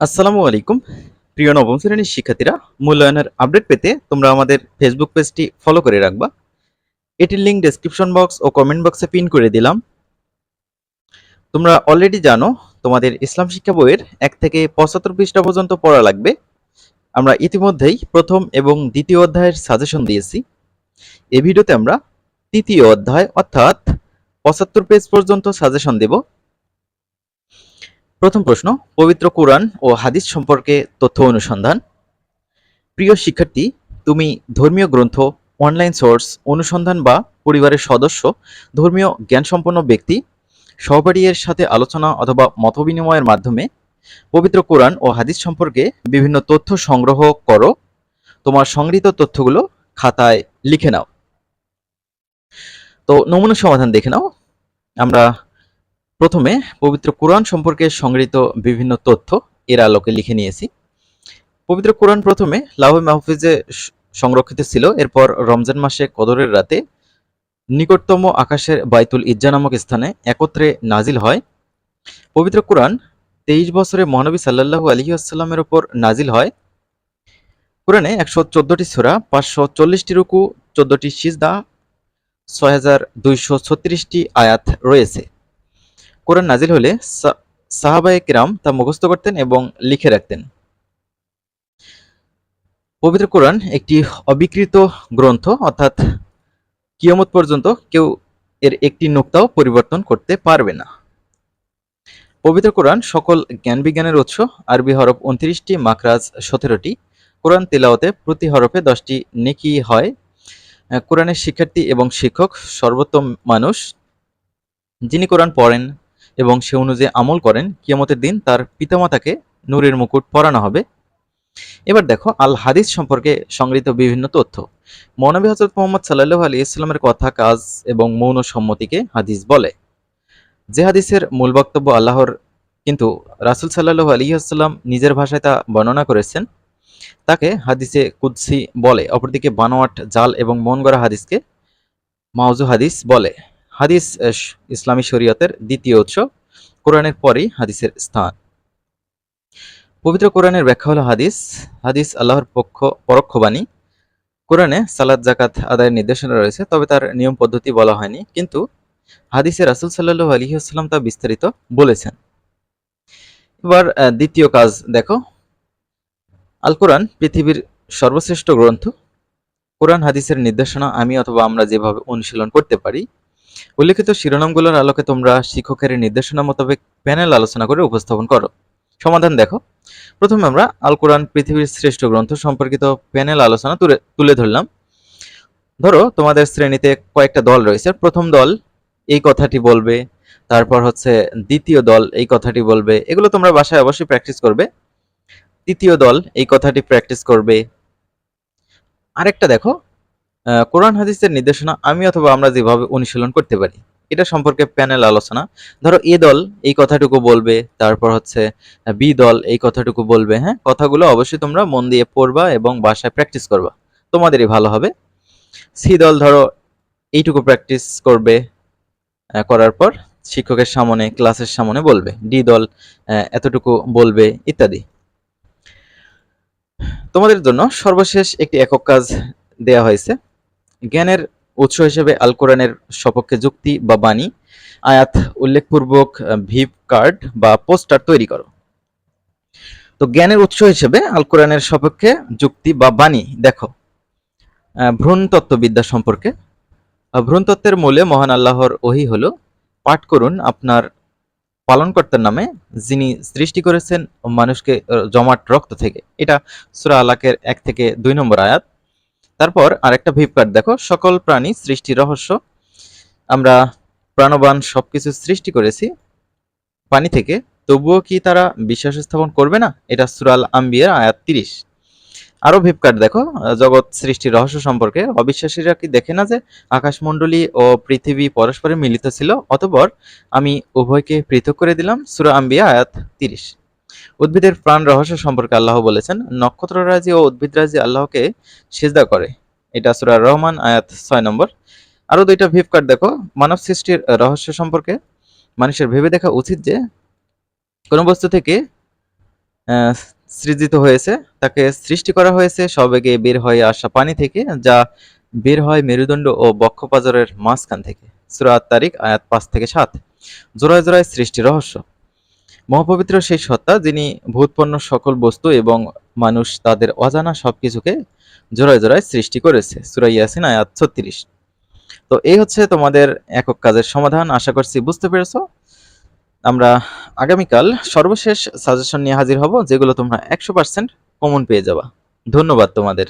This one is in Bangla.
আসসালামু আলাইকুম। প্রিয় নবম শ্রেণির শিক্ষার্থীরা, মূল্যায়নের আপডেট পেতে তোমরা আমাদের ফেসবুক পেজটি ফলো করে রাখবা। এটির লিঙ্ক ডেসক্রিপশন বক্স ও কমেন্ট বক্সে পিন করে দিলাম। তোমরা অলরেডি জানো, তোমাদের ইসলাম শিক্ষা বইয়ের এক থেকে পঁচাত্তর পৃষ্ঠা পর্যন্ত পড়া লাগবে। আমরা ইতিমধ্যেই প্রথম এবং দ্বিতীয় অধ্যায়ের সাজেশন দিয়েছি। এই ভিডিওতে আমরা তৃতীয় অধ্যায় অর্থাৎ পঁচাত্তর পেজ পর্যন্ত সাজেশন দেব। প্রথম প্রশ্ন, পবিত্র কোরআন ও হাদিস সম্পর্কে তথ্য অনুসন্ধান। প্রিয় শিক্ষার্থী, তুমি ধর্মীয় গ্রন্থ অনলাইন সোর্স অনুসন্ধান বা পরিবারের সদস্য, ধর্মীয় জ্ঞানসম্পন্ন ব্যক্তি সহপাঠীর সাথে আলোচনা অথবা মতবিনিময়ের মাধ্যমে পবিত্র কোরআন ও হাদিস সম্পর্কে বিভিন্ন তথ্য সংগ্রহ করো। তোমার সংগৃহীত তথ্যগুলো খাতায় লিখে নাও। তো নমুনা সমাধান দেখে নাও। আমরা প্রথমে পবিত্র কোরআন সম্পর্কে সংগৃহীত বিভিন্ন তথ্য এর আলোকে লিখে নিয়েছি। পবিত্র কোরআন প্রথমে লাউহে মাহফিজে সংরক্ষিত ছিল। এরপর রমজান মাসে কদরের রাতে নিকটতম আকাশের বাইতুল ইজ্জা নামক স্থানে একত্রে নাজিল হয়। পবিত্র কোরআন তেইশ বছরে মহানবী সাল্লাল্লাহু আলহি আসসালামের ওপর নাজিল হয়। কোরআনে একশো চোদ্দটি সুরা, পাঁচশো চল্লিশটি রুকু, চোদ্দটি সিজদা, ছয় হাজার দুইশো ছত্রিশটি আয়াত রয়েছে। কোরআন নাজিল হলে সাহাবায়ে কিরাম তা মুখস্থ করতেন এবং লিখে রাখতেন। পবিত্র কোরআন একটি অবিকৃত গ্রন্থ, অর্থাৎ কিয়মত পর্যন্ত কেউ এর একটি নোক্তাও পরিবর্তন করতে পারবে না। পবিত্র কোরআন সকল জ্ঞান বিজ্ঞানের উৎস। আরবি হরফ উনত্রিশটি মাকরাজ সতেরোটি। কোরআন তেলাওয়াতে প্রতি হরফে দশটি নেকি হয়। কোরআনের শিক্ষার্থী এবং শিক্ষক সর্বোত্তম মানুষ যিনি কোরআন পড়েন এবং সে অনুযায়ী আমল করেন, কিয়ামতের দিন তার পিতামাতাকে নূরের মুকুট পরানো হবে। এবার দেখো, আল হাদিস সম্পর্কে সংগৃহীত বিভিন্ন তথ্য। মৌনবী হজরত মোহাম্মদ সাল্লাহ আলী ইসলামের কথা, কাজ এবং মৌন সম্মতিকে হাদিস বলে। যে হাদিসের মূল বক্তব্য আল্লাহর, কিন্তু রাসুল সাল্লাহ আলী আসসালাম নিজের ভাষায় তা বর্ণনা করেছেন, তাকে হাদিসে কুদ্সি বলে, অপরদিকে বানোয়াট, জাল এবং মন গড়া হাদিসকে মাউজু হাদিস বলে। হাদিস ইসলামী শরীয়তের দ্বিতীয় উৎস, কোরআনের পরেই হাদিসের স্থান। পবিত্র কোরআনের ব্যাখ্যা হলো হাদিস। হাদিস আল্লাহর পক্ষ, পরোক্ষবাণী। কোরআনে সালাদ জাকাত আদায়ের নির্দেশনা রয়েছে, তবে তার নিয়ম পদ্ধতি বলা হয়নি, কিন্তু হাদিসে রাসুল সাল্লাহ আলী আসসালাম তা বিস্তারিত বলেছেন। এবার দ্বিতীয় কাজ দেখো। আল কোরআন পৃথিবীর সর্বশ্রেষ্ঠ গ্রন্থ। কোরআন, হাদিসের নির্দেশনা, আমি অথবা আমরা যেভাবে অনুশীলন করতে পারি উল্লেখিত শিরোনামগুলোর আলোকে তোমরা শিক্ষকের নির্দেশনা মোতাবেক প্যানেল আলোচনা করে উপস্থাপন করো। সমাধান দেখো। প্রথমে আমরা আল কোরআন পৃথিবীর শ্রেষ্ঠ গ্রন্থ সম্পর্কিত প্যানেল আলোচনা তুলে তুলে ধরলাম। ধরো, তোমাদের শ্রেণীতে কয়েকটা দল রয়েছে। প্রথম দল এই কথাটি বলবে, তারপর হচ্ছে দ্বিতীয় দল এই কথাটি বলবে। এগুলো তোমরা বাসায় অবশ্যই প্র্যাকটিস করবে। তৃতীয় দল এই কথাটি প্র্যাকটিস করবে। আরেকটা দেখো কোরআন হাদিসের নির্দেশনা আমি অথবা আমরা যেভাবে অনুশীলন করতে পারি। এটা সম্পর্কে প্যানেল আলোচনা। ধরো, এ দল এই কথাটুকু বলবে, তারপর হচ্ছে বি দল এই কথাটুকু বলবে হ্যাঁ? কথাগুলো অবশ্যই তোমরা মন দিয়ে পড়বা এবং বাসায় প্র্যাকটিস করবা। তোমাদেরই ভালো হবে। সি দল ধরো, এইটুকু প্র্যাকটিস করবে করার পর শিক্ষকের সামনে ক্লাসের সামনে বলবে। ডি দল এতটুকু বলবে, ইত্যাদি। তোমাদের জন্য সর্বশেষ একটি একক কাজ দেয়া হয়েছে। জ্ঞানের উৎস হিসেবে আল কোরআনের সপক্ষে যুক্তি বা বাণী আয়াত উল্লেখপূর্বক ভিপ কার্ড বা পোস্টার তৈরি করো। তো জ্ঞানের উৎস হিসেবে আল কোরআনের সপক্ষে যুক্তি বা বাণী দেখো। ভ্রূণ তত্ত্ববিদ্যা সম্পর্কে। আহ, ভ্রূণ তত্ত্বের মূলে মহান আল্লাহর ওহি হল পাঠ করুন আপনার পালনকর্তার নামে যিনি সৃষ্টি করেছেন মানুষকে জমাট রক্ত থেকে। এটা সূরা আলাকের এক থেকে দুই নম্বর আয়াত। তারপর আরেকটা ভিপ দেখো, সকল প্রাণী সৃষ্টি রহস্য। আমরা প্রাণবান সবকিছু সৃষ্টি করেছি পানি থেকে। তবুও কি তারা বিশ্বাস স্থাপন করবে না? এটা সুরাল আম্বিয়ার আয়াত তিরিশ। আরও ভিপ কার্ড দেখো, জগৎ সৃষ্টির রহস্য সম্পর্কে। অবিশ্বাসীরা কি দেখে না যে আকাশমণ্ডলী ও পৃথিবী পরস্পরে মিলিত ছিল? অতঃপর আমি উভয়কে পৃথক করে দিলাম। সুরা আম্বিয়া আয়াত তিরিশ। উদ্ভিদের প্রাণ রহস্য সম্পর্কে আল্লাহ বলেছেন, নক্ষত্ররাজি ও উদ্ভিদরাজি আল্লাহকে সেজদা করে। এটা সূরা রহমান, আয়াত ছয় নম্বর। আরও দুইটা ভিপ কার্ড দেখো, মানব সৃষ্টির রহস্য সম্পর্কে। মানুষের ভেবে দেখা উচিত যে, কোনো বস্তু থেকে সৃজিত হয়েছে, তাকে সৃষ্টি করা হয়েছে, সবেগে বের হয়ে আসা পানি থেকে, যা বের হয় মেরুদণ্ড ও বক্ষপাজরের মাঝখান থেকে। সূরা তারিখ আয়াত পাঁচ থেকে সাত। জোড়ায় জোড়ায় সৃষ্টি রহস্য। মহাপবিত্র সেই সত্তা যিনি ভূতপন্ন সকল বস্তু এবং মানুষ তাদের অজানা সবকিছুকে জোড়ায় জোড়ায় সৃষ্টি করেছে। সূরা ইয়াসিন, আয়াত ছত্রিশ। তো এই হচ্ছে তোমাদের একক কাজের সমাধান। আশা করছি বুঝতে পেরেছ। আমরা আগামীকাল সর্বশেষ সাজেশন নিয়ে হাজির হব, যেগুলো তোমরা একশো পার্সেন্ট কমন পেয়ে যাবা। ধন্যবাদ তোমাদের।